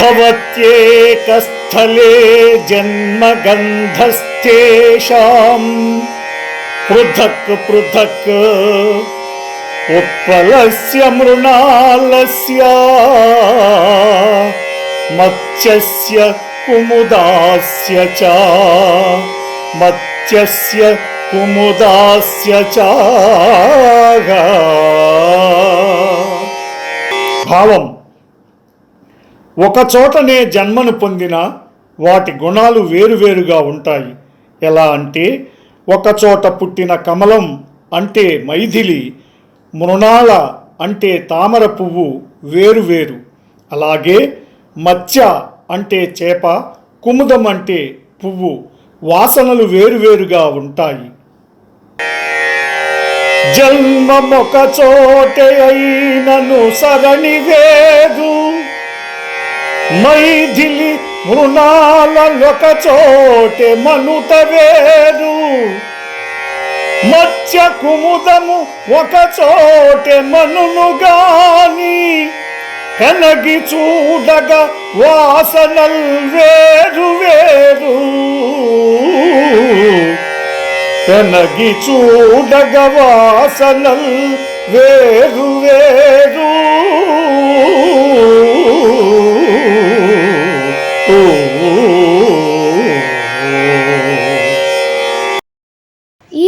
भवत्येकस्थले जन्मगन्धस्थेषाम् पृथक् पृथक् उत्पलस्य मृणालस्य मत्स्यस्य कुमुदास्य च मत्स्यस्य कुमुदास्य च భావం ఒకచోటనే జన్మను పొందిన వాటి గుణాలు వేరువేరుగా ఉంటాయి. ఎలా అంటే ఒకచోట పుట్టిన కమలం అంటే మైథిలి మృణాళ అంటే తామర పువ్వు వేరువేరు. అలాగే మత్స్య అంటే చేప కుముదం అంటే పువ్వు వాసనలు వేరువేరుగా ఉంటాయి. జన్మమొక చోటే అయినను సరణి వేదు మైథిలి మృణాలొక చోటే మనుత వేరు. మత్స్య కుముదము ఒక చోటే మనును గాని ఎనగి చూడగా వాసనల్ వేరు వేరు. ఎనగి చూడగ వాసనల్ వేరు వేరు.